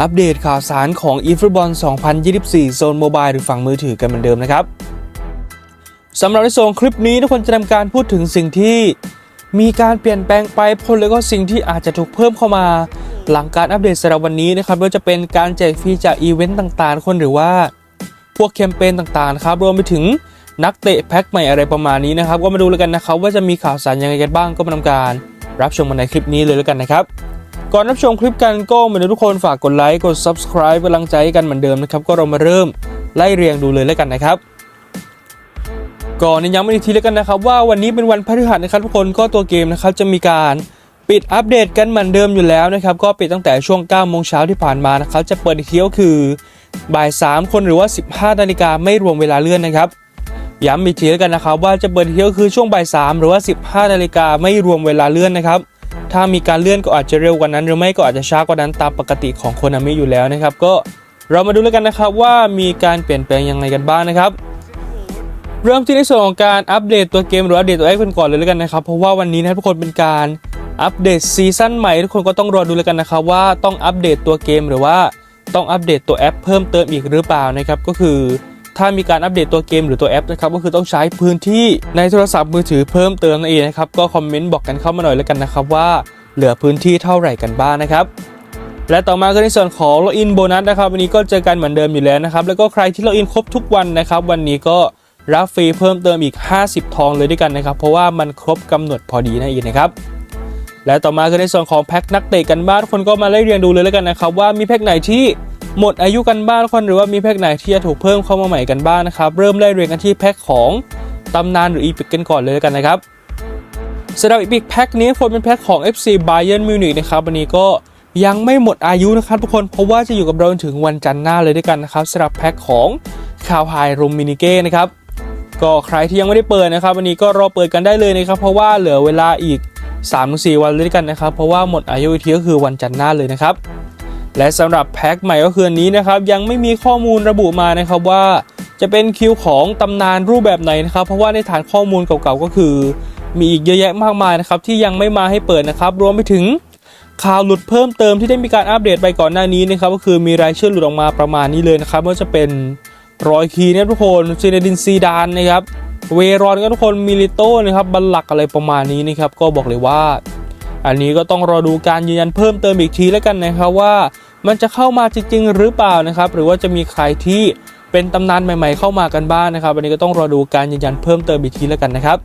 อัปเดตข่าวสารของ e f o o t b a l l 2024 โซนโมบายหรือฝั่งมือถือกันเหมือนเดิมนะครับสำหรับในโซนคลิปนี้ทุกคนจะทำการพูดถึงสิ่งที่มีการเปลี่ยนแปลงไปพลแล้วก็สิ่งที่อาจจะถูกเพิ่มเข้ามา หลังการอัปเดตสำหรับวันนี้นะครับไม่ว่าจะเป็นการแจกฟรีจากอีเวนต์ต่างๆ คนหรือว่า พวกแคมเปญต่างๆครับรวมไปถึงนักเตะแพ็คใหม่อะไรประมาณนี้นะครับ ก็มาดูแล้วกันนะครับว่าจะมีข่าวสารยังไงกันบ้างก็มาทำการ รับชมกันในคลิปนี้เลยแล้วกันนะครับ ก่อนรับชมคลิปกันก็เหมือนทุกคนฝากกดไลค์กด subscribe เป็นกำลังใจให้กันเหมือนเดิมนะครับ ก็เรามาเริ่มไล่เรียงดูเลยแล้วกันนะครับก่อนย้ำอีกทีแล้วกันนะครับ ว่าวันนี้เป็นวันพฤหัสนะครับทุกคนก็ตัวเกมนะครับจะมีการปิดอัปเดตกันเหมือนเดิมอยู่แล้วนะครับก็ปิดตั้งแต่ช่วง9โมงเช้าที่ผ่านมานะครับจะเปิดอีกทีก็คือบ่าย 3 คนหรือว่า 15นาฬิกาไม่รวมเวลาเลื่อนนะครับย้ำอีกทีแล้วกันนะครับว่าจะเปิดเที่ยวคือช่วงบ่าย3หรือว่า 15นาฬิกาไม่รวมเวลาเลื่อนนะครับ ถ้ามีการเลื่อนก็อาจจะเร็วกว่านั้น หรือไม่ก็อาจจะช้ากว่านั้นตามปกติของโคนามิอยู่แล้วนะครับ ก็เรามาดูแล้วกันนะครับว่ามีการเปลี่ยนแปลงยังไงกันบ้างนะครับ เริ่มที่ในส่วนของการอัปเดตตัวเกมหรืออัปเดตตัวแอปกันก่อนเลยแล้วกันนะครับ เพราะว่าวันนี้นะทุกคนเป็นการอัปเดตซีซั่นใหม่ทุกคนก็ต้องรอดูแล้วกันนะครับว่าต้องอัปเดตตัวเกมหรือว่าต้องอัปเดตตัวแอปเพิ่มเติมอีกหรือเปล่านะครับก็คือ ถ้ามีการอัปเดตตัวเกมหรือตัวแอปนะครับก็คือต้องใช้พื้นที่ในโทรศัพท์มือถือเพิ่มเติมนั่นเองนะครับก็คอมเมนต์บอกกันเข้ามาหน่อยแล้วกันนะครับว่าเหลือพื้นที่เท่าไหร่กันบ้างนะครับและต่อมาก็ในส่วนของล็อกอินโบนัสนะครับวันนี้ก็เจอกันเหมือนเดิมอยู่แล้วนะครับแล้วก็ใครที่ล็อกอินครบทุกวันนะครับวันนี้ก็รับฟรีเพิ่มเติมอีก 50 ทองเลยด้วยกันนะครับ เพราะว่ามันครบกำหนดพอดีนั่นเองนะครับและต่อมาคือในส่วนของแพ็คนักเตะกันบ้างทุกคนก็มาไล่เรียงดูเลยแล้วกันนะครับว่ามีแพ็คไหนที่ หมดอายุกันบ้างทุกคนหรือว่ามีแพ็คไหนที่จะถูกเพิ่มเข้ามาใหม่กันบ้างนะครับ เริ่มไล่เรียงกันที่แพ็คของตำนานหรืออีพิกกันก่อนเลยแล้วกันนะครับสำหรับอีพิกแพ็คนี้คนเป็นแพ็คของ FC Bayern Munich นะครับวันนี้ก็ยังไม่หมดอายุนะครับทุกคนเพราะว่าจะอยู่กับเราจนถึงวันจันทร์หน้าเลยด้วยกันนะครับสำหรับแพ็คของคาวไฮรูมินิเก้นะครับก็ใครที่ยังไม่ได้เปิดนะครับ วันนี้ก็รอเปิดกันได้เลยนะครับ เพราะว่าเหลือเวลาอีก 3-4 วันเลยด้วยกันนะครับ เพราะว่าหมดอายุอีกทีก็คือวันจันทร์หน้าเลยนะครับ และสำหรับแพ็คใหม่ก็คืออันนี้นะครับยังไม่มีข้อมูลระบุมานะครับว่า จะเป็นคิวของตำนานรูปแบบไหนนะครับเพราะว่าในฐานข้อมูลเก่าๆก็คือ มีอีกเยอะแยะมากมายนะครับที่ยังไม่มาให้เปิดนะครับ รวมไปถึงข่าวหลุดเพิ่มเติมที่ได้มีการอัปเดตไปก่อนหน้านี้นะครับก็คือมีรายชื่อหลุดออกมาประมาณนี้เลยนะครับว่าจะเป็นรอยคีเนี่ยทุกคนซีเนดินซีดานนะครับเวรอนก็ทุกคนมิลิโต้นะครับบัลลักอะไรประมาณนี้นะครับก็บอกเลยว่า อันนี้ก็ต้องรอดูการยืนยันเพิ่มเติมอีกทีแล้วกันนะครับว่า มันจะเข้ามาจริง ๆ หรือเปล่านะครับ หรือว่าจะมีใครที่เป็นตำนานใหม่ ๆ เข้ามากันบ้างนะครับอันนี้ก็ต้องรอดูการยืนยันเพิ่มเติมอีกทีแล้วกันนะครับ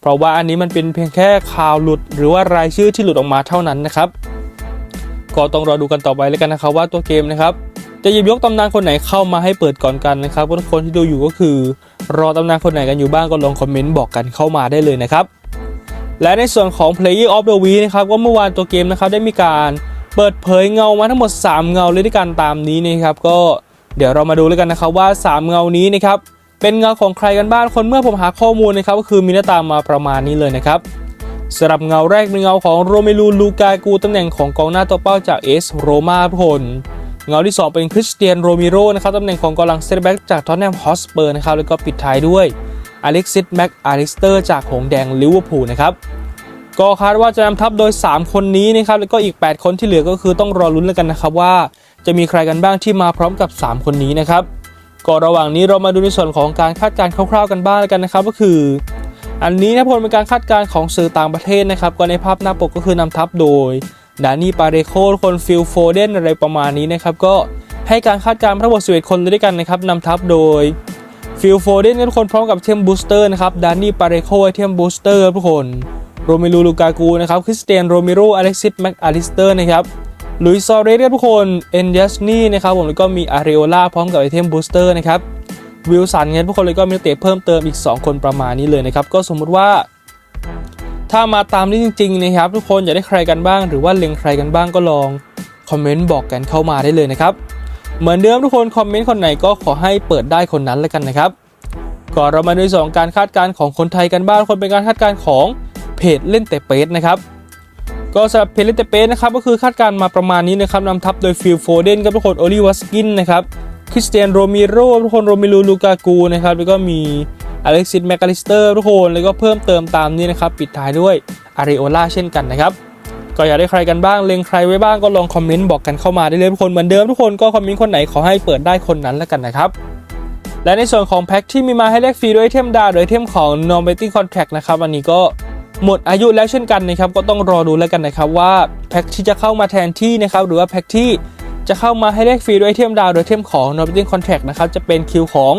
เพราะว่าอันนี้มันเป็นเพียงแค่ข่าวหลุด หรือว่ารายชื่อที่หลุดออกมาเท่านั้นนะครับก็ต้องรอดูกันต่อไปแล้วกันนะครับว่าตัวเกมนะครับจะหยิบยกตำนานคนไหนเข้ามาให้เปิดก่อนกันนะครับทุกคนที่ดูอยู่ก็คือ รอตำนานคนไหนกันอยู่บ้างก็ลองคอมเมนต์บอกกันเข้ามาได้เลยนะครับและในส่วนของ Player of the Week นะครับว่าเมื่อวานตัวเกมนะครับได้มีการ เปิดเผยเงามาทั้งหมด 3 เงาเลยด้วยกันตามนี้นะครับ ก็เดี๋ยวเรามาดูแล้วกันนะครับว่า 3 เงานี้นะครับเป็นเงาของใครกันบ้างคนเมื่อผมหาข้อมูลนะครับก็คือมีหน้าตามาประมาณนี้เลยนะครับสำหรับเงาแรกเป็นเงาของโรเมลูลูกากูตำแหน่งของกองหน้าตัวเป้าจากเอสโรมาทุกคนเงาที่ 2 เป็นคริสเตียนโรมิโรนะครับตำแหน่งของกองหลังเซนแบ็กจากทอตแนมฮอสเปอร์นะครับแล้วก็ปิดท้ายด้วยอเล็กซิสแม็กอาริสเตอร์จากหงแดงลิเวอร์พูลนะครับ ก็คาดว่าจะนำทัพโดย 3 คนนี้นะครับแล้วก็อีก 8 คนที่เหลือก็คือต้องรอลุ้นแล้วกันนะครับว่า จะมีใครกันบ้างที่มาพร้อมกับ 3 คนนี้นะครับก็ระหว่างนี้เรามาดูในส่วนของการคาดการณ์คร่าวๆกันบ้างแล้วกันนะครับ ก็คือ อันนี้นะพลเป็นการคาดการณ์ของสื่อต่างประเทศนะครับก็ในภาพหน้าปกก็คือนำทัพโดยดานี่ปาเรโคคนฟิลโฟเดนอะไรประมาณนี้นะครับก็ให้การคาดการณ์ทั้งหมด11คนด้วยกันนะครับนำทัพโดยฟิลโฟเดนทุกคนพร้อมกับเทมบูสเตอร์นะครับดานี่ปาเรโคเทมบูสเตอร์ทุกคน โรเมลูลูกากูนะครับคริสเตียนโรมิโรอเล็กซิสแม็กอาริสเตอร์นะครับลุยซอเรสทุกคนเอ็นยัสนี่นะครับผมแล้วก็มีอาริโอลาพร้อมกับไอเทมบูสเตอร์นะครับวิลสันเงี้ยทุกคนเลยก็มีเตะเพิ่มเติมอีก 2 คนประมาณนี้เลยนะครับ ก็สมมุติว่า ถ้ามาตามนี้จริงๆนะครับ ทุกคนอยากได้ใครกันบ้าง หรือว่าเล็งใครกันบ้างก็ลองคอมเมนต์บอกกันเข้ามาได้เลยนะครับ เหมือนเดิมทุกคนคอมเมนต์คนไหนก็ขอให้เปิดได้คนนั้นแล้วกันนะครับก่อนเรามาดูสองการคาดการณ์ของคนไทยกันบ้างคนเป็นการคาดการณ์ของ เพจเล่นแต่เปสนะครับก็สำหรับเพจเล่นแต่เปสนะครับก็คือคาดการณ์มาประมาณนี้นะครับนำทัพโดยฟิลโฟเดนกับทุกคนโอลิวัสกินนะครับคริสเตียนโรมิโรทุกคนโรมิลูลูกากูนะครับแล้วก็มีอเล็กซิสแมคคาลิสเตอร์ทุกคนแล้วก็เพิ่มเติมตามนี้นะครับปิดท้ายด้วยอาริโอลาเช่นกันนะครับก็อยากได้ใครกันบ้างเล็งใครไว้บ้างก็ลองคอมเมนต์บอกกันเข้ามาได้เลยทุกคนเหมือนเดิมทุกคนก็คอมเมนต์คนไหนขอให้เปิดได้คนนั้นแล้วกันนะครับและในส่วนของแพ็คที่มีมาให้แลกฟรีด้วยไอเทมดาวหรือไอเทมของ n o m b a t i n g Contract นะครับอันนี้ก็ หมดอายุแล้วเช่นกันนะครับก็ต้องรอดูแล้วกันนะครับว่าแพ็คที่จะเข้ามาแทนที่นะครับหรือว่าแพ็คที่จะเข้ามาให้แลกฟรีด้วยไอเทมดาวหรือไอเทมของ n o b a t i n g Contract นะครับจะเป็นคิวของ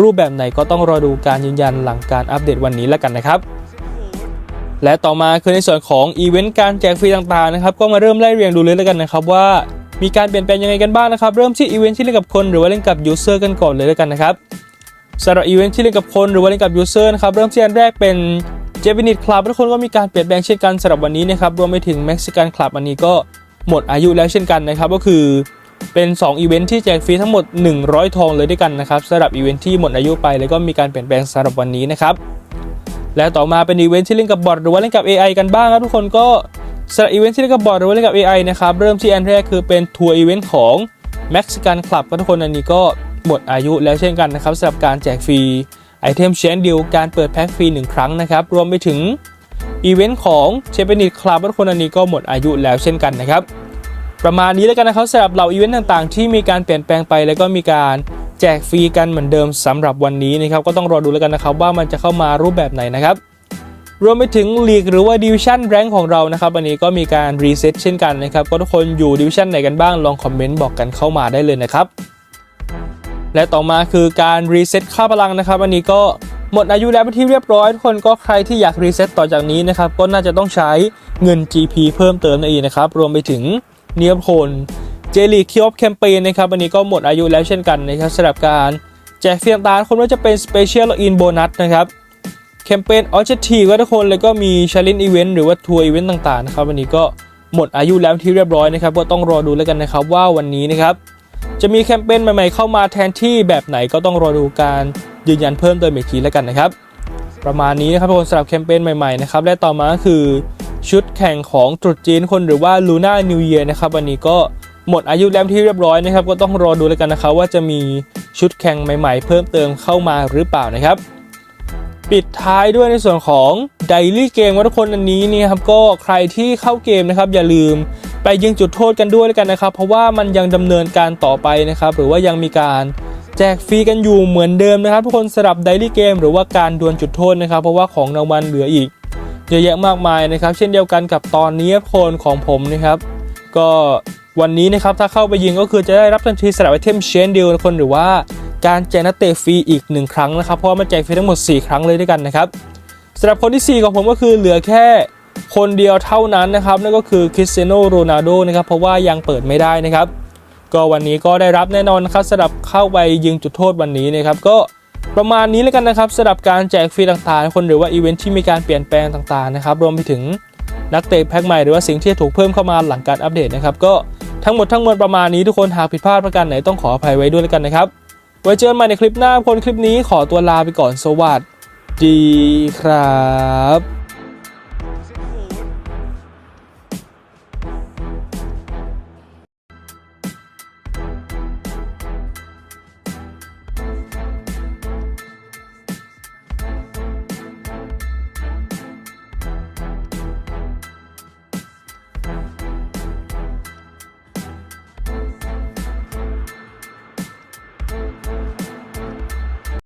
รูปแบบไหนก็ต้องรอดูการยืนยันหลังการอัปเดตวันนี้แล้วกันนะครับ และต่อมาคือในส่วนของอีเวนต์การแจกฟรีต่างๆนะครับก็มาเริ่มไล่เรียงดูเลยแล้วกันนะครับว่ามีการเปลี่ยนแปลงยังไงกันบ้างนะครับเริ่มที่อีเวนต์ที่เล่นกับคนหรือว่าเล่นกับยูเซอร์กันก่อนเลยแล้วกันนะครับสำหรับอีเวนต์ที่เล่นกับคนหรือว่าเล่นกับยูเซอร์นะครับเริ่มที่อันแรกเป็น เจวินิตคลับทุกคนก็มีการเปลี่ยนแปลงเช่นกันสำหรับวันนี้นะครับรวมไปถึงเม็กซิกันคลับอันนี้ก็หมดอายุแล้วเช่นกันนะครับ ก็คือเป็น 2 อีเวนต์ที่แจกฟรีทั้งหมด 100 ทองเลยด้วยกันนะครับสำหรับอีเวนต์ที่หมดอายุไป แล้วก็มีการเปลี่ยนแปลงสำหรับวันนี้นะครับและต่อมาเป็นอีเวนท์ที่เล่นกับบอทหรือว่าเล่นกับ AI กันบ้างครับทุกคนก็สำหรับอีเวนท์ที่เล่นกับบอทหรือว่าเล่นกับ AI นะครับเริ่มที่อันแรกคือเป็นทัวร์อีเวนต์ของ Mexican Club ครับทุกคนอันนี้ก็หมดอายุแล้วเช่นกันนะครับสำหรับการแจกฟรี ไอเทมเชนดิวการเปิดแพ็คฟรี 1 ครั้งนะครับ รวมไปถึงอีเวนต์ของ Japanese Club ทุกคนอันนี้ก็หมดอายุแล้วเช่นกันนะครับ ประมาณนี้แล้วกันนะครับสำหรับเหล่าอีเวนต์ต่างๆ ที่มีการเปลี่ยนแปลงไปแล้วก็มีการแจกฟรีกันเหมือนเดิมสำหรับวันนี้นะครับก็ต้องรอดูแล้วกันนะครับว่ามันจะเข้ามารูปแบบไหนนะครับรวมไปถึงลีกหรือว่าดิวิชั่นแรงของเรานะครับวันนี้ก็มีการรีเซ็ตเช่นกันนะครับก็ทุกคนอยู่ดิวิชั่นไหนกันบ้างลองคอมเมนต์บอกกันเข้ามาได้เลยนะครับ และต่อมาคือการรีเซ็ตค่าพลังนะครับวันนี้ก็หมดอายุแล้วเป็นที่เรียบร้อยทุกคนก็ใครที่อยากรีเซ็ตต่อจากนี้นะครับ ก็น่าจะต้องใช้เงิน GP เพิ่มเติมนั่นเองนะครับ รวมไปถึงเนียบโคนเจลีคิออฟแคมเปญนะครับวันนี้ก็หมดอายุแล้วเช่นกันนะครับสำหรับการแจกเฟียงตาคนว่าจะเป็น Special Login Bonus นะครับแคมเปญออ j จ c t i v e ก็ทุกคนแล้วก็มีชาเลนจ์อีเวนต์หรือว่าทัวร์อีเวนต์ต่างๆนะครับวันนี้ก็หมดอายุแล้วที่เรียบร้อยนะครับ ก็ต้องรอดูแล้วกันนะครับว่าวันนี้นะครับ จะมีแคมเปญใหม่ๆเข้ามาแทนที่แบบไหนก็ต้องรอดูการยืนยันเพิ่มเติมอีกทีแล้วกันนะครับ ประมาณนี้นะครับทุกคนสำหรับแคมเปญใหม่ๆนะครับและต่อมาก็คือชุดแข่งของตรุษจีนคนหรือว่า Luna New Year นะครับวันนี้ก็หมดอายุแล้วที่เรียบร้อยนะครับ ก็ต้องรอดูแล้วกันนะครับว่าจะมีชุดแข่งใหม่ๆ เพิ่มเติมเข้ามาหรือเปล่านะครับ ปิดท้ายด้วยในส่วนของไดรี่เกมว่าทุกคนอันนี้นี่ครับก็ใครที่เข้าเกมนะครับอย่าลืม ไปยิงจุดโทษกันด้วยแล้วกันนะครับ เพราะว่ามันยังดำเนินการต่อไปนะครับ หรือว่ายังมีการแจกฟรีกันอยู่เหมือนเดิมนะครับ ทุกคนสำหรับไดรี่เกมหรือว่าการดวลจุดโทษนะครับ เพราะว่าของรางวัลเหลืออีกเยอะแยะมากมายนะครับ เช่นเดียวกันกับตอนนี้คนของผมนะครับ ก็วันนี้นะครับถ้าเข้าไปยิงก็คือจะได้รับทันทีสำหรับไอเทมเชนเดียวคนหรือว่าการแจกนักเตะฟรีอีก 1 ครั้งนะครับ เพราะว่ามันแจกฟรีทั้งหมด 4 ครั้งเลยด้วยกันนะครับสำหรับคนที่ 4 ของผมก็คือเหลือแค่ คนเดียวเท่านั้นนะครับนั่นก็คือคริสเตียโนโรนัลโดนะครับเพราะว่ายังเปิดไม่ได้นะครับ ก็วันนี้ก็ได้รับแน่นอนนะครับสำหรับเข้าไปยิงจุดโทษวันนี้นะครับก็ประมาณนี้แล้วกันนะครับสำหรับการแจกฟรีต่างๆ คนหรือว่าอีเวนท์ที่มีการเปลี่ยนแปลงต่างๆนะครับรวมไปถึงนักเตะแพ็คใหม่หรือว่าสิ่งที่ถูกเพิ่มเข้ามาหลังการอัปเดตนะครับก็ทั้งหมดทั้งมวลประมาณนี้ทุกคนหากผิดพลาดประการไหนต้องขออภัยไว้ด้วยแล้วกันนะครับ ไว้เจอกันใหม่ในคลิปหน้าคนคลิปนี้ขอตัวลาไปก่อนสวัสดีครับ